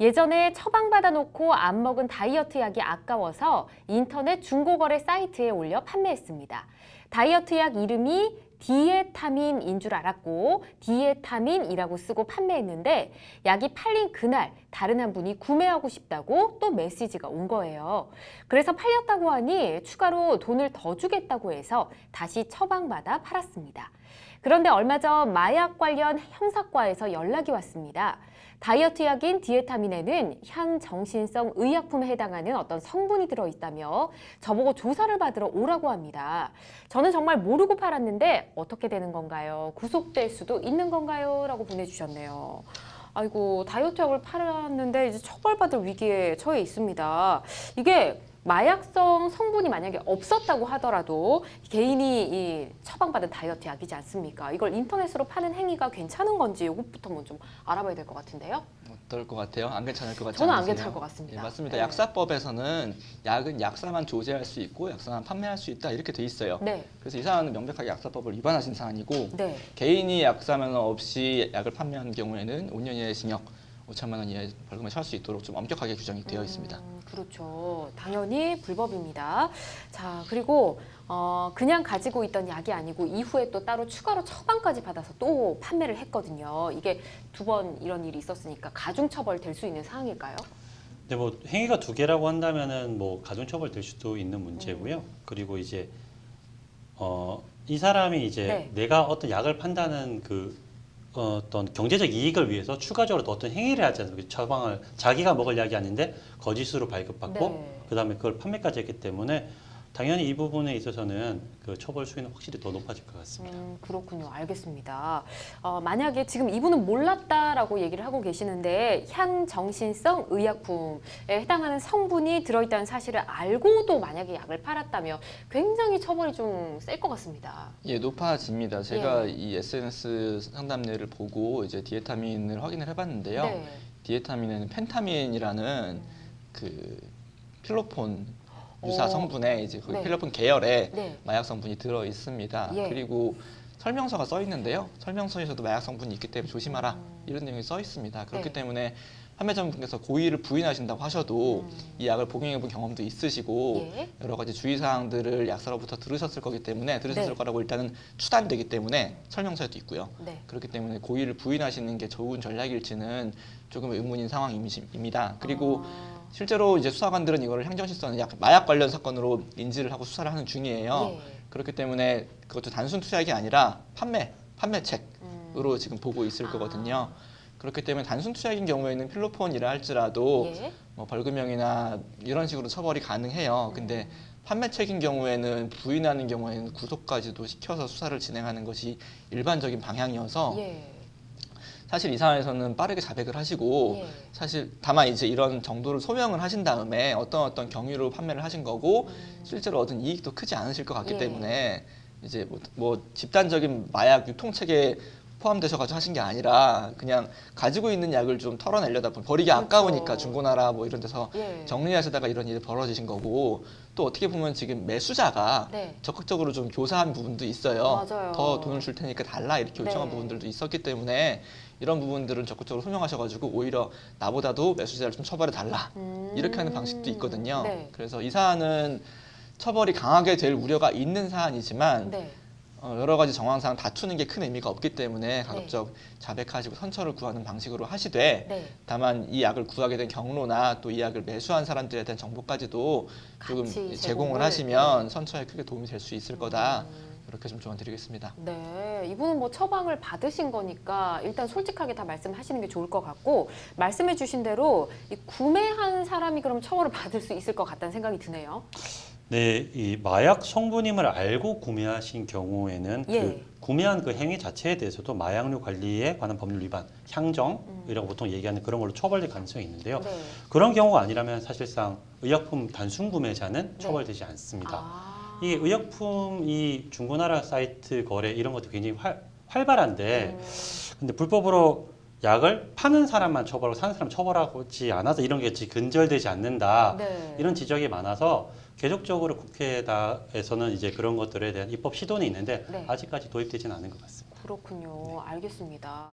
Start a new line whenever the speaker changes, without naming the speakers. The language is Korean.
예전에 처방받아 놓고 안 먹은 다이어트 약이 아까워서 인터넷 중고거래 사이트에 올려 판매했습니다. 다이어트 약 이름이 디에타민인 줄 알았고 디에타민이라고 쓰고 판매했는데 약이 팔린 그날 다른 한 분이 구매하고 싶다고 또 메시지가 온 거예요. 그래서 팔렸다고 하니 추가로 돈을 더 주겠다고 해서 다시 처방받아 팔았습니다. 그런데 얼마 전 마약 관련 형사과에서 연락이 왔습니다. 다이어트 약인 디에타민에는 향정신성 의약품에 해당하는 어떤 성분이 들어있다며 저보고 조사를 받으러 오라고 합니다. 저는 정말 모르고 팔았는데 어떻게 되는 건가요? 구속될 수도 있는 건가요? 라고 보내주셨네요. 아이고 다이어트 약을 팔았는데 이제 처벌받을 위기에 처해 있습니다. 이게 마약성 성분이 만약에 없었다고 하더라도 개인이 이 처방받은 다이어트 약이지 않습니까? 이걸 인터넷으로 파는 행위가 괜찮은 건지 이것부터 뭐좀 알아봐야 될 것 같은데요.
어떨 것 같아요? 안 괜찮을 것 같지
저는 안
않으세요?
괜찮을 것 같습니다.
예, 맞습니다.
네.
약사법에서는 약은 약사만 조제할 수 있고 약사만 판매할 수 있다 이렇게 돼 있어요.
네,
그래서 이 사안은 명백하게 약사법을 위반하신 사안이고
네.
개인이 약사 면허 없이 약을 판매하는 경우에는 5년 이하의 징역, 5천만 원 이하의 벌금을 처할 수 있도록 좀 엄격하게 규정이 되어 있습니다.
음, 그렇죠. 당연히 불법입니다. 자, 그리고 어, 그냥 가지고 있던 약이 아니고 이후에 또 따로 추가로 처방까지 받아서 또 판매를 했거든요. 이게 두 번 이런 일이 있었으니까 가중 처벌 될 수 있는 상황일까요?
근데 뭐 행위가 두 개라고 한다면은 뭐 가중처벌 될 수도 있는 문제고요.
음.
그리고 이제 어 이 사람이 이제
네.
내가 어떤 약을 판다는 그 어떤 경제적 이익을 위해서 추가적으로 또 어떤 행위를 하지 않습니까? 처방을 자기가 먹을 약이 아닌데 거짓으로 발급받고
네.
그다음에 그걸 판매까지 했기 때문에 당연히 이 부분에 있어서는 그 처벌 수위는 확실히 더 높아질 것 같습니다.
음, 그렇군요. 알겠습니다. 어, 만약에 지금 이분은 몰랐다라고 얘기를 하고 계시는데 향정신성 의약품에 해당하는 성분이 들어있다는 사실을 알고도 만약에 약을 팔았다면 굉장히 처벌이 좀 셀 것 같습니다.
예, 높아집니다. 제가
예.
이 SNS 상담례를 보고 이제 디에타민을 확인을 해봤는데요.
네.
디에타민에는 펜타민이라는 그 필로폰 유사
오.
성분에 이제 그
네.
필로폰 계열의
네.
마약 성분이 들어 있습니다.
예.
그리고 설명서가 써 있는데요. 설명서에서도 마약 성분이 있기 때문에 조심하라
음.
이런 내용이 써 있습니다. 그렇기
네.
때문에 판매자분께서 고의를 부인하신다고 하셔도
음.
이 약을 복용해본 경험도 있으시고
예.
여러 가지 주의사항들을 약사로부터 들으셨을 거기 때문에 들으셨을
네.
거라고 일단은 추단되기 때문에 설명서에도 있고요.
네.
그렇기 때문에 고의를 부인하시는 게 좋은 전략일지는 조금 의문인 상황입니다. 그리고
아,
실제로 이제 수사관들은 이거를 향정신성 약 마약 관련 사건으로 인지를 하고 수사를 하는 중이에요.
예.
그렇기 때문에 그것도 단순 투약이 아니라 판매, 판매책으로
음.
지금 보고 있을
아.
거거든요. 그렇기 때문에 단순 투약인 경우에는 필로폰이라 할지라도
예.
뭐 벌금형이나 이런 식으로 처벌이 가능해요. 근데
음.
판매책인 경우에는 부인하는 경우에는 구속까지도 시켜서 수사를 진행하는 것이 일반적인 방향이어서
예.
사실 이 사안에서는 빠르게 자백을 하시고
예.
사실 다만 이제 이런 정도를 소명을 하신 다음에 어떤 어떤 경위로 판매를 하신 거고
음.
실제로 얻은 이익도 크지 않으실 것 같기
예.
때문에 이제 뭐, 뭐 집단적인 마약 유통책에 포함되셔가지고 하신 게 아니라 그냥 가지고 있는 약을 좀 털어내려다 보면 버리기
그렇죠.
아까우니까 중고나라 뭐 이런 데서
예.
정리하시다가 이런 일이 벌어지신 거고 또 어떻게 보면 지금 매수자가
네.
적극적으로 좀 교사한 부분도 있어요.
맞아요.
더 돈을 줄 테니까 달라 이렇게 요청한
네.
부분들도 있었기 때문에 이런 부분들은 적극적으로 소명하셔가지고 오히려 나보다도 매수자를 좀 처벌해 달라
음.
이렇게 하는 방식도 있거든요.
네.
그래서 이 사안은 처벌이 강하게 될 우려가 있는 사안이지만
네.
어, 여러 가지 정황상 다투는 게 큰 의미가 없기 때문에 가급적 자백하시고 선처를 구하는 방식으로 하시되
네.
다만 이 약을 구하게 된 경로나 또 이 약을 매수한 사람들에 대한 정보까지도 조금 제공을
제공을,
하시면 선처에 크게 도움이 될 수 있을 거다
음.
이렇게 좀 조언드리겠습니다.
네, 이분은 뭐 처방을 받으신 거니까 일단 솔직하게 다 말씀하시는 게 좋을 것 같고 말씀해 주신 대로 이 구매한 사람이 그럼 처벌을 받을 수 있을 것 같다는 생각이 드네요.
네, 이 마약 성분임을 알고 구매하신 경우에는
예.
그 구매한 그 행위 자체에 대해서도 마약류 관리에 관한 법률 위반, 향정이라고 보통 얘기하는 그런 걸로 처벌될 가능성이 있는데요.
음. 네.
그런 경우가 아니라면 사실상 의약품 단순 구매자는
네.
처벌되지 않습니다.
아.
이 의약품 이 중고나라 사이트 거래 이런 것도 굉장히 활, 활발한데
음.
근데 불법으로 약을 파는 사람만 처벌하고 사는 사람 처벌하지 않아서 이런 게 근절되지 않는다
네.
이런 지적이 많아서 계속적으로 국회에서는 이제 그런 것들에 대한 입법 시도는 있는데
네.
아직까지 도입되지는 않은 것 같습니다.
그렇군요. 네. 알겠습니다.